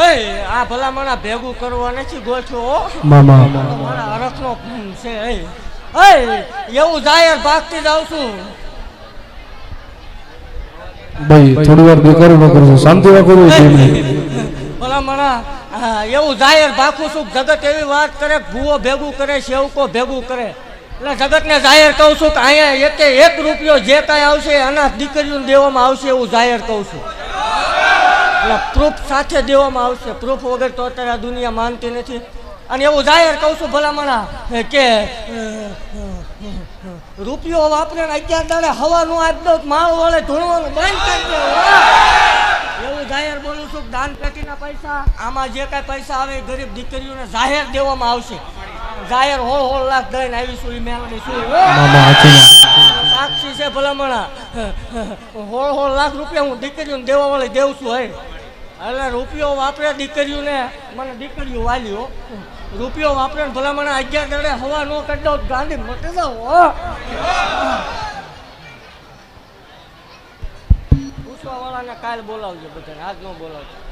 હે આ ભલામણા ભેગું કરવા નથી ગોઠવો મામા. મારા અરખનો છે એ એવું જાહેર ભાગતી જાઉં છું. ભાઈ થોડી વાર બેકાર ન કરજો શાંતિ રાખો ભલામણા એવું જાહેર ભાખું છું જગત એવી વાત કરે ભૂવો ભેગું કરે સેવકો ભેગું કરે. એટલે જગતને જાહેર કહું છું કે અહીંયા એકે એક રૂપિયો જે કાંઈ આવશે અનાથ દીકરીઓને દેવામાં આવશે એવું જાહેર કહું છું. એટલે પ્રૂફ સાથે દેવામાં આવશે. પ્રૂફ વગર તો અત્યારે આ દુનિયા માનતી નથી. અને એવું જાહેર કહું છું ભલામણા કે રૂપિયો વાપરે ને અત્યાર દાડે હવા નું આપી દો માળ વળે ધૂણવાનું બંધ કરી દો. એવું જાહેર બોલું છું દાન પેટીના પૈસા, આમાં જે કાંઈ પૈસા આવે ગરીબ દીકરીઓને જાહેર દેવામાં આવશે. જાહેર હોળ હોળ લાખ દઈને આવીશું એ મેળવીશું. સાક્ષી છે ભલામણા હોળ હોળ લાખ રૂપિયા હું દીકરીઓને દેવા વાળી દેવ છું હે એટલે રૂપિયો વાપરે દીકરીઓને મને દીકરીઓ વાલીઓ રૂપિયો વાપરે ને ભલામણા અગિયાર દડે હવા નો કરી દઉં ગાંધી મટી જાવ હો પૂછવા વાળાને કાલ બોલાવજો બધાને આજ નો બોલાવજો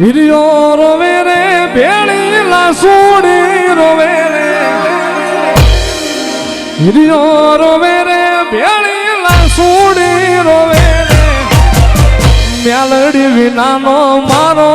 હિરિયો રોવે રે ભેળી લાસુડી રોવે રે હિરિયો રોવે રે ભેળી લાસુડી રોવે રે મેલડી વિનાનો મારો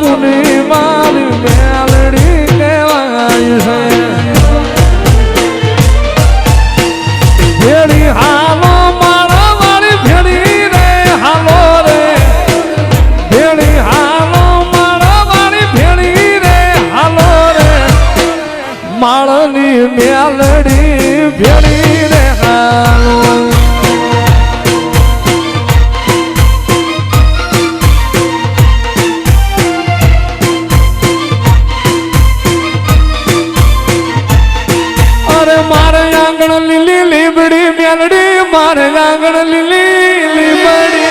ગજરુ આંગણ લીલી લીબડી મેલડી મારે આંગણ લીલી લીબડી.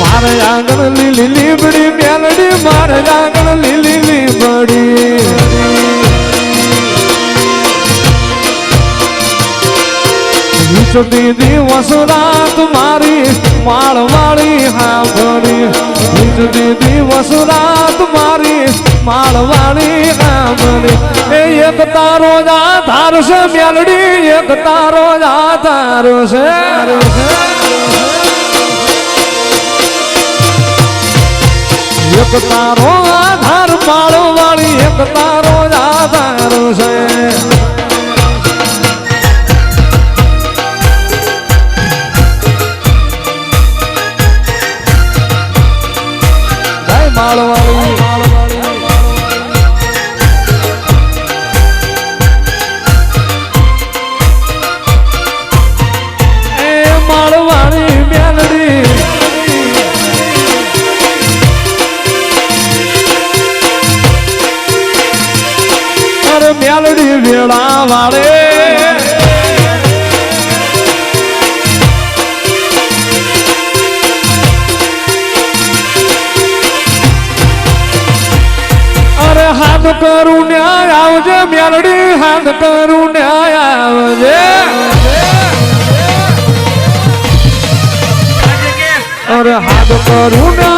મારે આંગણ લીલી લીબડી મેલડી મારે આંગણ લીલી લીબડી. વીસતી દિવસ રાત મારી માળવાળી હાંભળી. વીસતી દિવસ રાત મારી માળવાળી હાંભળી. એ એક તારો જ આધાર છે મેલડી એક તારો જ આધાર છે. એક તારો આધાર માળવાળી, એક તારો જ આધાર છે. করুণা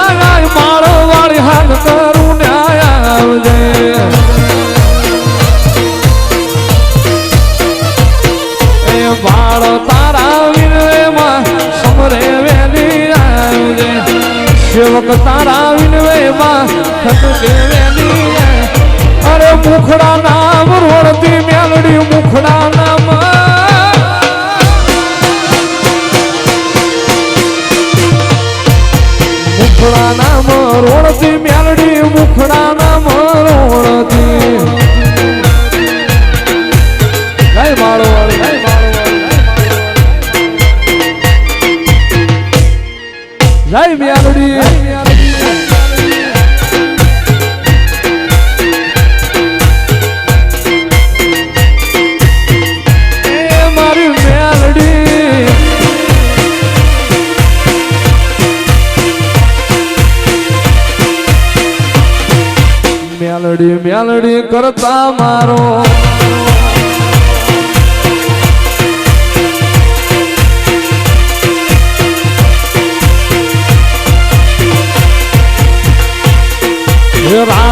જય મેલડી મેલડી મેલડી કરતા મારો.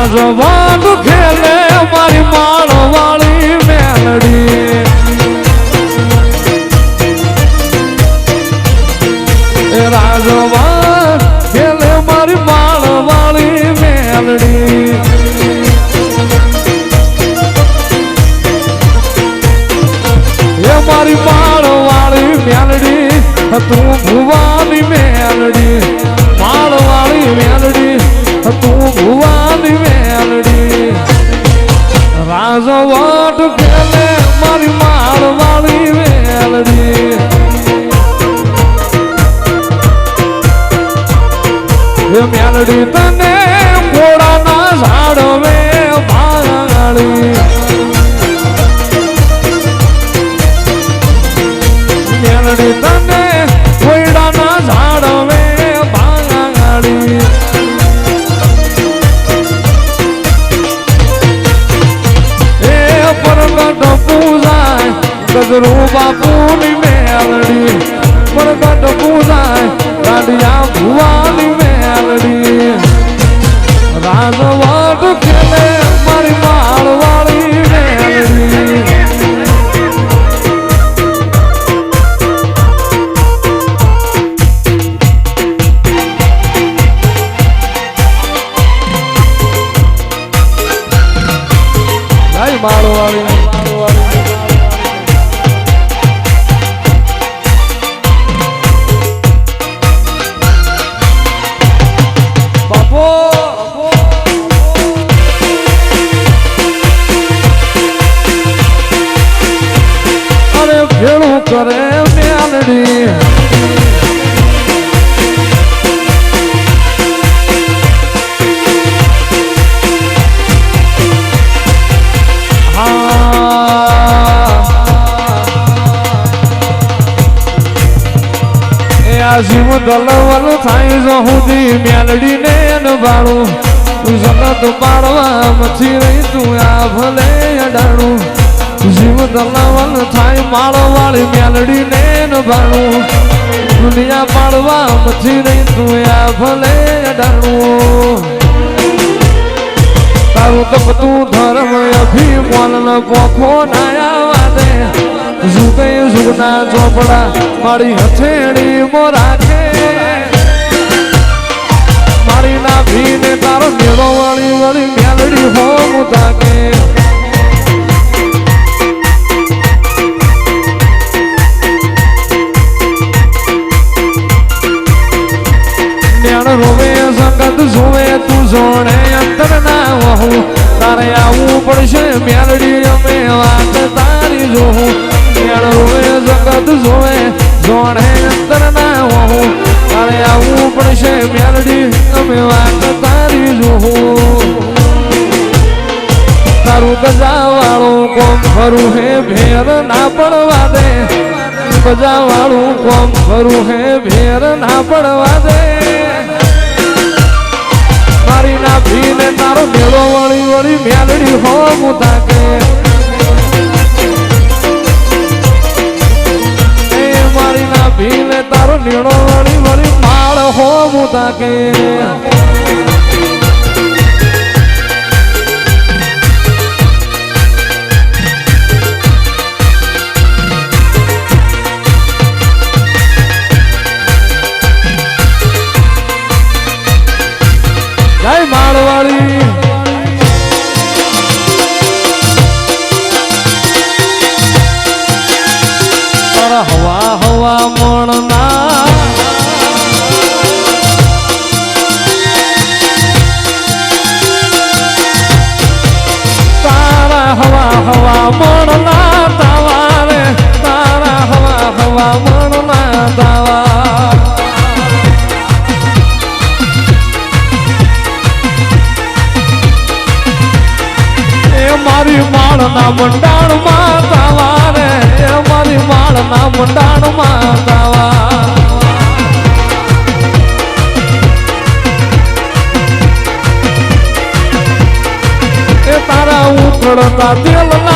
એ રાજવાન ખેલે મારી માળ વાળી મેલડી રાજવાન ખેલે મારી માળ વાળી મેલડી. એ મારી માળ વાળી મેલડી તું ભુવાની મેલડી. girl. આ જીવ દલવલ થાય જો સુધી મેલડી ને નભાળું તું સતત પાડવા મથી રહી, તું આ ભલે અડાણું. જીવ દલવલ થાય માળો વાળી મેલડી ને નભાળું દુનિયા પાડવા મથી રહી, તું આ ભલે અડાણું. તારું તપતું ધર્મ અભિમાન પોખો નાયા દે જુગે જુગના ચોપડા મારી હથેળી મો રાખે મારી ના ભીને તારો મેળો વળી વળી મેલડી હો તાકે નેણ રોવે તું જોણે અંતર ના વહુ. તારે આવવું પડશે મેલડી અમે વાત તારી જોવું સંગત જોવે જોણે અંતર ના વહું તારે આવવું પડશે, મેલડી અમે વાત તારી જોવું તારું ગજાવાળું કોમ ખરું હે, ભેર ના પડવા દે ગજાવાળું કોમ ખરું હે, ભેર ના પડવા દે મારી ના ભીને તારો મેળો વળી વળી મેલડી હો મુતાકે મારી ના ભીને તારો નીણો વળી વળી માળ હો મુદા કે માળના મંડાણમાં તાવા રે. અમારી મારી માળના મંડાણમાં તાવા એ તારા ઉકળતા તેલના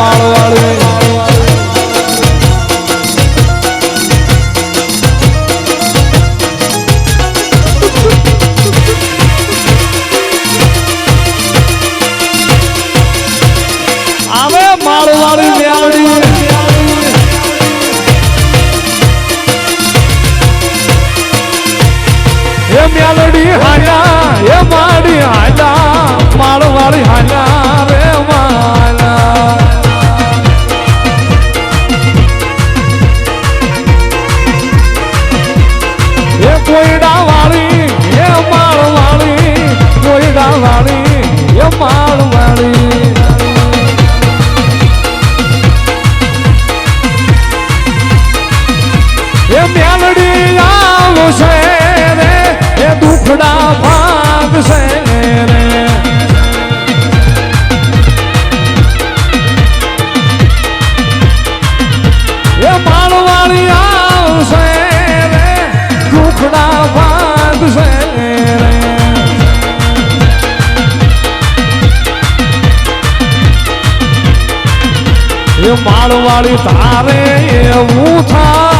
જય માળવાળી એ માળવાળી તારે એવું થાય.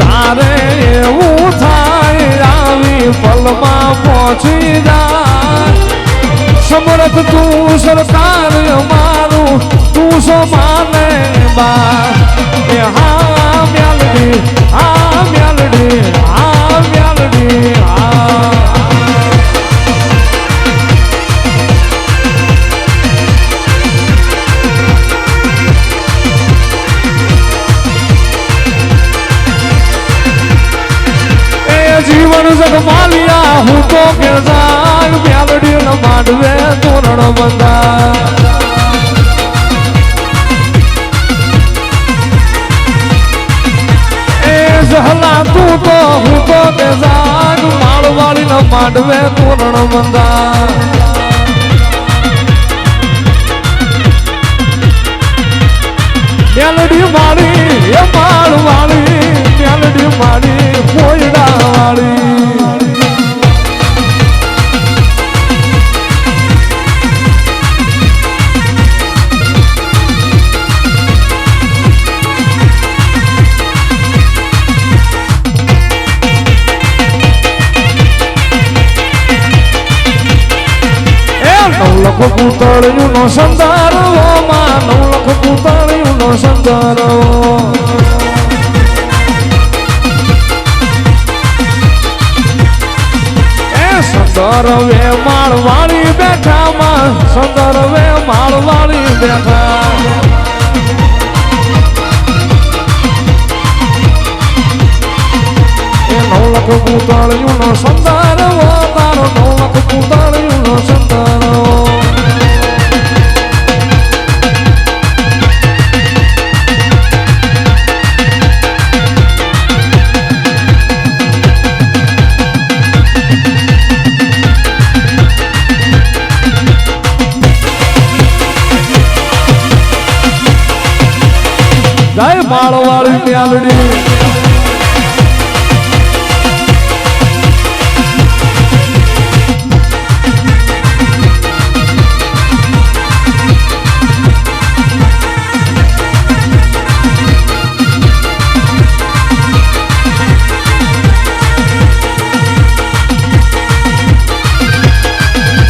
તારે એવું થાય, આવી પલમાં પહોંચી જાય સમરથ તું સરકાર મારું, તું સો માને બા હા મ્યાલડી હા મેલડી જગમાલિયા હું તો કે નો સંદારો માં નવલખ પૂતળિયું નો સંદારો એ સંદર વે માળ વાળી બેઠા માં સંદર વે માળ વાળી બેઠા. એ નવલખ પૂતળિયું નો સંદારો મત પુતાળીનો સંતાનો જય માળવાળી મ્યાલડી